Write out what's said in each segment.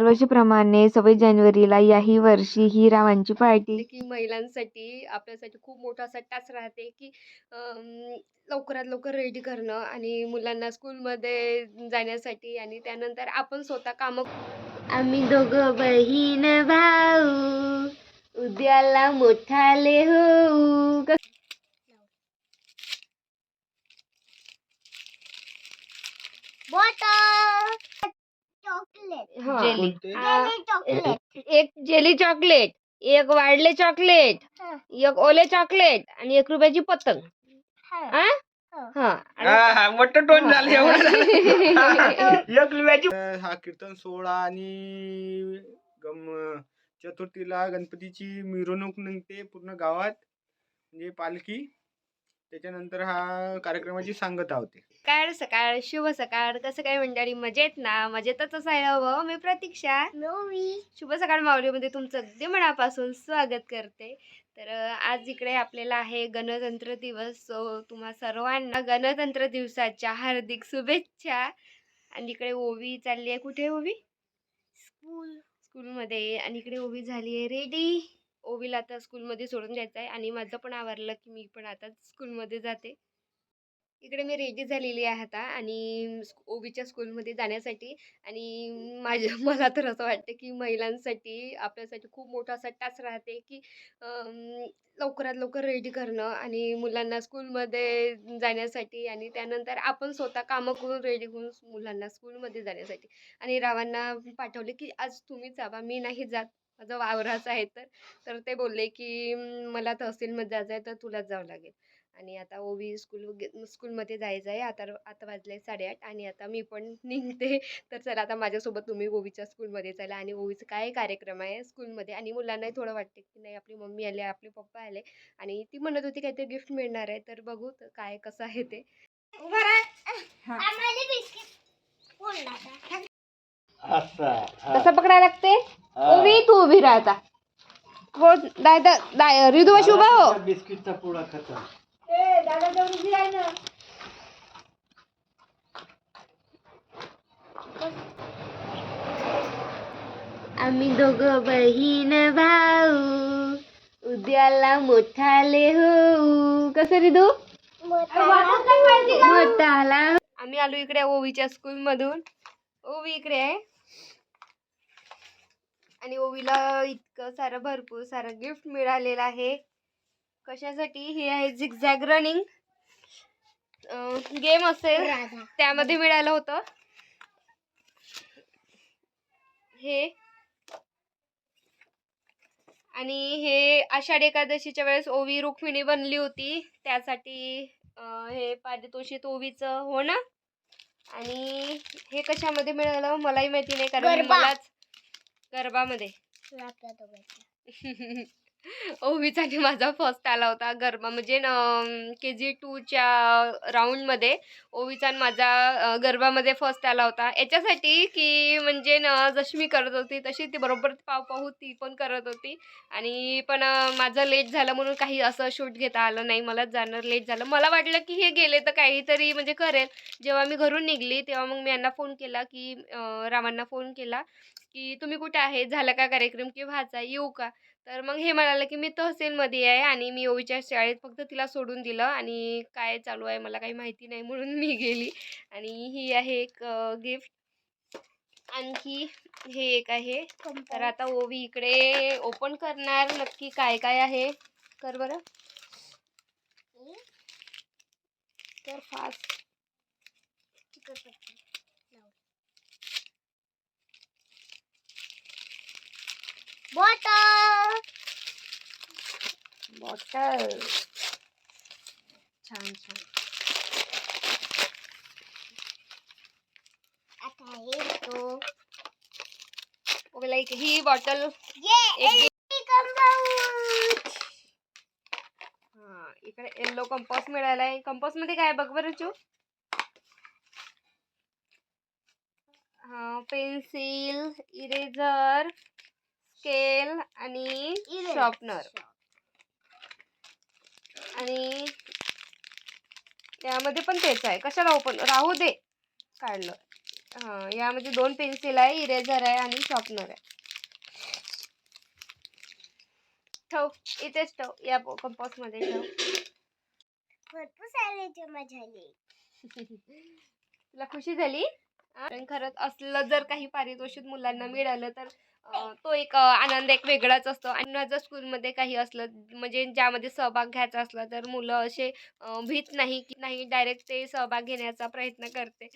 दरवर्षीप्रमाणे सव्वीस जानेवारीला याही वर्षी ही रावांची पार्टी. की महिलांसाठी आपल्यासाठी खूप मोठा असा टास्क राहते की लवकरात लवकर रेडी करणं आणि मुलांना स्कूलमध्ये जाण्यासाठी आणि त्यानंतर आपण स्वतः कामं आम्ही दोघं बहीण भाऊ. उद्याला मोठाले हो जेली. एक जेली चॉकलेट एक वाढले चॉकलेट एक ओले चॉकलेट आणि एक रुपयाची पतंग. हा. हा? आणि- मोठं टोन हा. झालं एवढं झालं. एक रुपयाची हा कीर्तन सोहळा आणि गम चतुर्थीला गणपतीची मिरवणूक निघते पूर्ण गावात म्हणजे पालखी. त्याच्यानंतर हा कार्यक्रमाची सांगता होते. सकाळ सकाळ शुभ सकाळ कसं काय मंडळी? मजेत ना? मजेतच असायला हवं मी प्रतीक्षा. शुभ सकाळ माऊलीमध्ये तुमचं अगदी मनापासून स्वागत करते. तर आज इकडे आपल्याला आहे गणतंत्र दिवस. सो तुम्हा सर्वांना गणतंत्र दिवसाच्या हार्दिक शुभेच्छा. आणि इकडे ओवी चालली आहे. कुठे ओवी? स्कूल स्कूलमध्ये आणि इकडे ओवी झाली आहे. रेडी ओवीला आता स्कूलमध्ये सोडून द्यायचं आहे आणि माझं पण आवरलं की मी पण आता स्कूलमध्ये जाते. इकडे मी रेडी झालेली आहे आता आणि स्क- ओवीच्या स्कूलमध्ये जाण्यासाठी आणि माझ्या मला तर असं वाटतं की महिलांसाठी आपल्यासाठी खूप मोठा असा टास्क राहते की लवकरात लवकर रेडी करणं आणि मुलांना स्कूलमध्ये जाण्यासाठी आणि त्यानंतर आपण स्वतः कामं करून रेडी करून मुलांना स्कूलमध्ये जाण्यासाठी. आणि रावांना पाठवले की आज तुम्हीच जावा मी नाही जात. माझं वावराचं आहे तर. तर ते बोलले की "म, मला तहसीलमध्ये जायचं आहे तर तुलाच जावं लागेल. आणि आता ओवी स्कूल स्कूलमध्ये जायचं आहे आता आता वाजले साडेआठ आणि आता मी पण निघते. तर चला आता माझ्यासोबत तुम्ही ओवीच्या स्कूलमध्ये चला. आणि ओवीचं काय कार्यक्रम आहे स्कूलमध्ये आणि मुलांनाही थोडं वाटते की नाही आपली मम्मी आले आपले पप्पा आले. आणि ती म्हणत होती काहीतरी गिफ्ट मिळणार आहे. तर बघू तर काय कसं आहे ते. कसं पकडायला लागते? ओवी तू उभी राहा आता. हो दादा दा रिदुवाशी उभा हो. बिस्किटचा पुडा खाता आम्ही दोघं बहीण भाऊ. उद्याला मोठाले हो कसं रिदू? मोठाला. आम्ही आलो इकडे ओवीच्या स्कूल मधून. ओवी इकडे आहे. आणि ओवीला इतकं सारं भरपूर सारं गिफ्ट मिळालेलं आहे. कशासाठी? हे आहे झिगझॅग रनिंग गेम असेल. त्यामध्ये मिळालं होतं. हे. आणि हे आषाढी एकादशीच्या वेळेस ओवी रुक्मिणी बनली होती. त्यासाठी अं, हे पारितोषिक ओवीचं हो ना? आणि हे कशामध्ये मिळालं? मलाही माहिती नाही कारण. मलाच गरबामध्ये ओवीचा आणि माझा फर्स्ट आला होता गरबा म्हणजे के जी टूच्या राऊंडमध्ये ओवीचा माझा गरबामध्ये फर्स्ट आला होता. याच्यासाठी की म्हणजे न जशी मी करत होती तशी ती बरोबर पाव पाहू ती पण करत होती. आणि पण माझं लेट झालं म्हणून काही असं शूट घेता आलं नाही. मलाच जाणं लेट झालं. मला वाटलं की हे गेले तर काहीतरी म्हणजे करेल. जेव्हा मी घरून निघली तेव्हा मग मी यांना फोन केला की रामांना फोन केला. की तुम्ही कुठे आहे? झाला का कार्यक्रम की व्हायचा येऊ का? तर मग हे म्हणाले की मी तहसीलमध्ये आहे आणि मी ओवीच्या शाळेत फक्त तिला सोडून दिलं आणि काय चालू आहे मला काही माहिती नाही म्हणून मी गेली. आणि ही आहे एक गिफ्ट आणखी हे एक आहे. तर आता ओवी इकडे ओपन करणार. नक्की काय काय आहे? कर बरं. तर फास्ट बॉटल बॉटल छान छान आता हे तो ही बॉटल ये हा इकडे येल्लो कंपास मिळाला आहे कंपास मध्ये काय आहे बघ बरं चू हा पेन्सिल इरेझर स्केल आणि शॉर्पनर आणि त्यामध्ये पण तेच आहे. कशाला ओपन राहू दे. काढलं. हा यामध्ये दोन पेन्सिल आहे इरेझर आहे आणि शॉर्पनर आहे. ठेव. इथेच ठेव. या कंपासमध्ये ठेव. भरपूर सारे जमा झाले तुला खुशी झाली? कारण खरंच असलं जर काही पारितोषिक मुलांना मिळालं तर तो एक आनंद एक वेगळाच असतो. आणि जर स्कूलमध्ये काही असलं म्हणजे ज्यामध्ये सहभाग घ्यायचा असला तर मुलं असे भीत नाही की नाही डायरेक्ट ते सहभाग घेण्याचा प्रयत्न करते.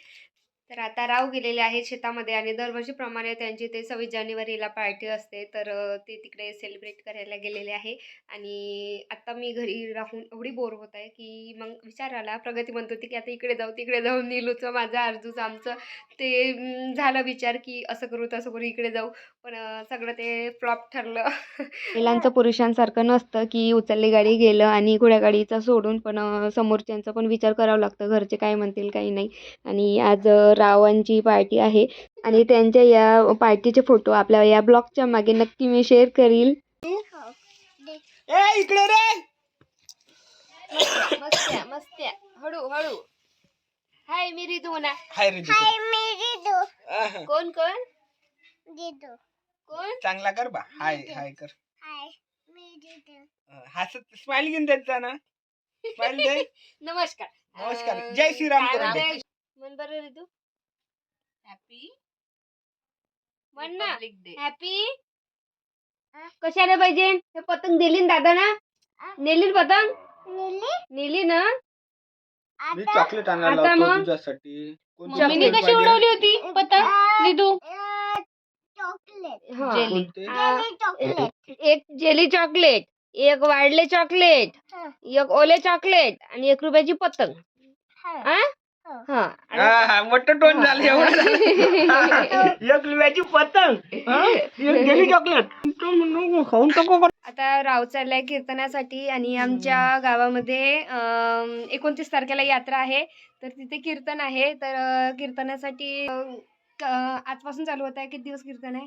तर आता राव गेलेले आहेत शेतामध्ये आणि दरवर्षीप्रमाणे त्यांची ते सव्वीस जानेवारीला पार्टी असते. तर ते तिकडे सेलिब्रेट करायला गेलेले आहे. आणि आता मी घरी राहून एवढी बोर होत आहे की मग विचार आला प्रगती म्हणत होती की आता इकडे जाऊ तिकडे जाऊ नीलूचं माझं अर्जूचं आमचं. ते झालं विचार की असं करू तसं करू इकडे जाऊ. पण सगळं ते फ्लॉप ठरलं. महिलांचं पुरुषांसारखं नसतं की उचलली गाडी गेलं आणि घोड्या गाडीचा सोडून पण समोरच्यांचा पण विचार करावा लागतं. घरचे काय म्हणतील काही नाही. आणि आज रावांची पार्टी आहे. आणि त्यांच्या या पार्टीचे फोटो आपल्या या ब्लॉगच्या मागे नक्की मी शेअर करील. ए इकडे रे! मस्त्या मस्त्या हळू हळू. हाय मी रितू म्हणा हाय. हाय मी आहा. कोण कोण? दिदू कोण? चांगला कर बा. हाय हाय कर. हाय मी हसत स्माइल घेऊन देत जा ना. स्माइल दे. नमस्कार. नमस्कार. जय श्रीराम. म्हणते? म्हण बरं रितू हॅपी म्हण ना हॅपी. कशाला पाहिजे? हे पतंग दिली ना दादा ना? नेली ना पतंग? नेली. नेली ना? मी आता चॉकलेट आणायला आता लावतो मग? तुझ्यासाठी. कोणती मम्मीने chocolate कशी पाहिजे? उडवली होती? पतंग? निधू अं, चॉकलेट हा. कोणते? जेली चॉकलेट एक जेली चॉकलेट एक वाढले चॉकलेट हा. एक ओले चॉकलेट आणि एक रुपयाची पतंग. हा. हा हा. हा मोठं टोन झालं एवढं. झालं. एक रुपयाची पतंग हा? एक गेली चॉकलेट खाऊन टाकू का? आता राव चाललाय कीर्तनासाठी आणि आमच्या गावामध्ये एकोणतीस तारखेला यात्रा आहे. तर तिथे कीर्तन आहे. तर अं, कीर्तनासाठी अं, क- आजपासून चालू होत आहे. किती दिवस कीर्तन आहे?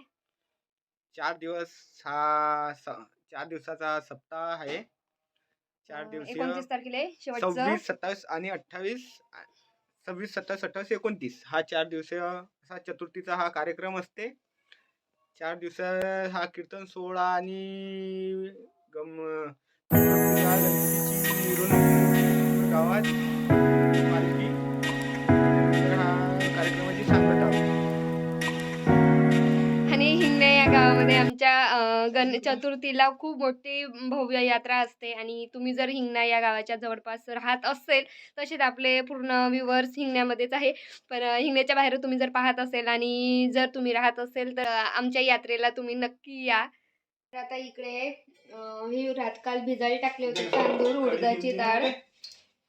चार दिवस हा स- चार दिवसाचा सप्ताह आहे. चार अं, दिवसीय एकोणतीस तारखेला आहे शेवटचं. सव्वीस सत्तावीस आणि अठ्ठावीस सव्वीस सत्तावीस अठ्ठावीस एकोणतीस. हा चार दिवसीय असा चतुर्थीचा हा कार्यक्रम असते. चार दिवस हा कीर्तन सोहळा आणि गम गावात. पालखी हा कार्यक्रमाची सांगता. हिंगणे या गावामध्ये आमच्या गण चतुर्थीला खूप मोठी भव्य यात्रा असते आणि तुम्ही जर हिंगणा या गावाच्या जवळपास राहत असेल तसेच आपले पूर्ण व्ह्युअर्स हिंगण्यामध्येच आहे. पण हिंगण्याच्या बाहेर तुम्ही जर पाहत असेल आणि जर तुम्ही राहत असेल तर आमच्या यात्रेला तुम्ही नक्की या. तर आता इकडे हे रात काल भिजायला टाकले होते तांदूळ उडदाची डाळ.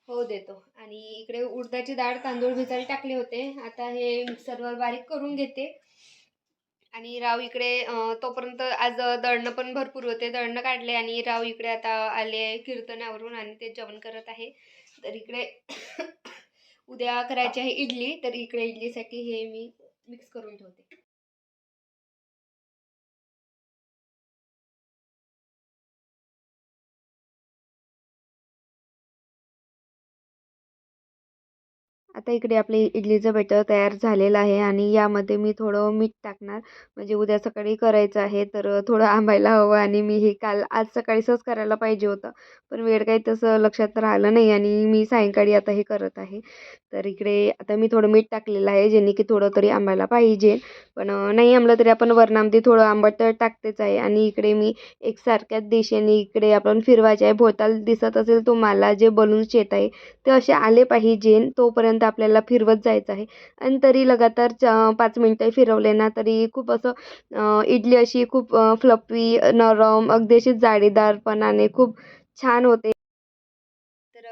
हो देतो. आणि इकडे उडदाची डाळ तांदूळ भिजायला टाकले होते. आता हे मिक्सरवर बारीक करून घेते. आणि राव इकडे तोपर्यंत आज दळणं पण भरपूर होते. दळणं काढले आणि राव इकडे आता आले आहे कीर्तनावरून आणि ते जेवण करत आहे. तर इकडे उद्या करायची आहे इडली. तर इकडे इडलीसाठी हे मी मिक्स करून ठेवते. आता इकडे आपले इडलीचं बेटर तयार झालेलं आहे आणि यामध्ये मी थोडं मीठ टाकणार. म्हणजे उद्या सकाळी करायचं आहे तर थोडं आंबायला हवं आणि मी हे काल आज सकाळी सहज करायला पाहिजे होतं. पण वेळ काही तसं लक्षात राहिलं नाही आणि मी सायंकाळी आता हे करत आहे. तर इकडे आता मी थोडं मीठ टाकलेलं आहे जेणे की थोडं तरी आंबायला पाहिजे. पण नाही आंबलं तरी आपण वरणामध्ये थोडं आंबट तर टाकतेच आहे. आणि इकडे मी एकसारख्याच दिशेने इकडे आपण फिरवायचे आहे. भोवताल दिसत असेल तुम्हाला जे बलून्स येत आहे ते असे आले पाहिजे तोपर्यंत आपल्याला फिरवत जायचं आहे. आणि तरी लगातार च पाच मिनटं फिरवले ना तरी खूप असं इडली अशी खूप फ्लपी नरम अगदी अशी जाळीदारपणाने खूप छान होते. तर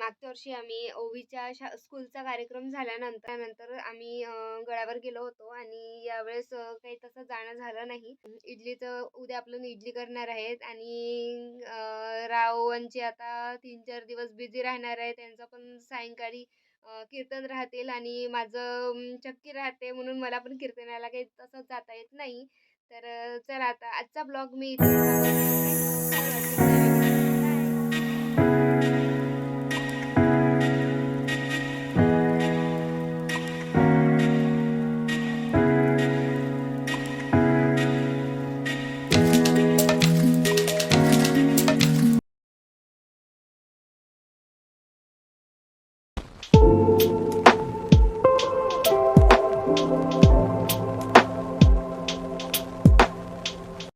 मागच्या वर्षी आम्ही ओवीच्या शा स्कूलचा कार्यक्रम झाल्यानंतर नंतर आम्ही गळ्यावर गेलो होतो आणि यावेळेस काही तसं जाणं झालं नाही. इडलीचं उद्या आपण इडली करणार आहेत आणि अं, रावांचे आता तीन चार दिवस बिझी राहणार आहे त्यांचं पण सायंकाळी कीर्तन राहतील आणि माझं चक्की राहते म्हणून मला पण कीर्तनाला काही तसं जाता येत नाही. तर चला आता आजचा ब्लॉग मी इथे